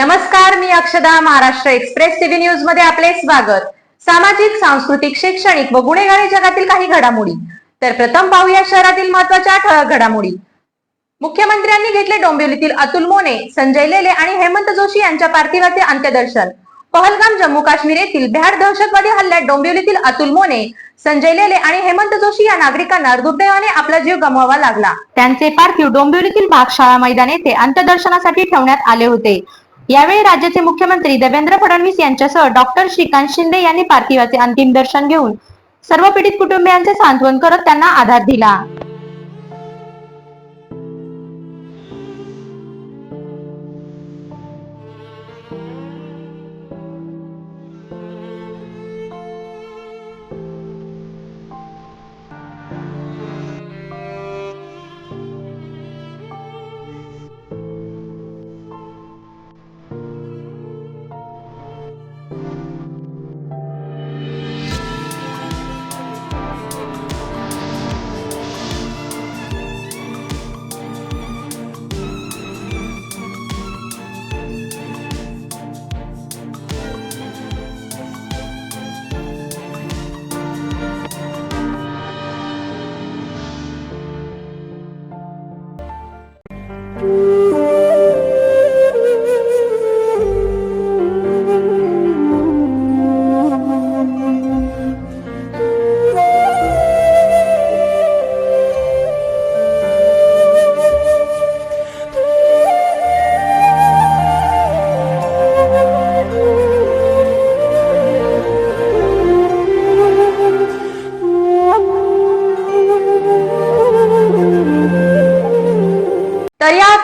नमस्कार मी अक्षदा Maharashtra express TV न्यूजमध्ये आपले स्वागत. सामाजिक सांस्कृतिक शैक्षणिक व गुन्हेगारी जगातील काही घडामोडी. तर प्रथम पाहूया शहरातील महत्त्वाच्या ठळक घडामोडी. मुख्यमंत्र्यांनी घेतले डोंबिवलीतील अतुल मोने संजय लेले आणि हेमंत जोशी यांच्या पार्थिवाचे अंत्यदर्शन. पहलगाम जम्मू काश्मीर येथील भ्याड दहशतवादी हल्ल्यात डोंबिवलीतील अतुल मोने संजय लेले आणि हेमंत जोशी या नागरिकांना दुर्दैवाने आपला जीव गमवावा लागला. त्यांचे पार्थिव डोंबिवलीतील भागशाळा मैदान येथे अंत्यदर्शनासाठी ठेवण्यात आले होते. यावेळी राज्याचे मुख्यमंत्री देवेंद्र फडणवीस यांच्यासह डॉक्टर श्रीकांत शिंदे यांनी पार्थिवाचे अंतिम दर्शन घेऊन सर्व पीडित कुटुंबियांचे सांत्वन करत त्यांना आधार दिला. तर या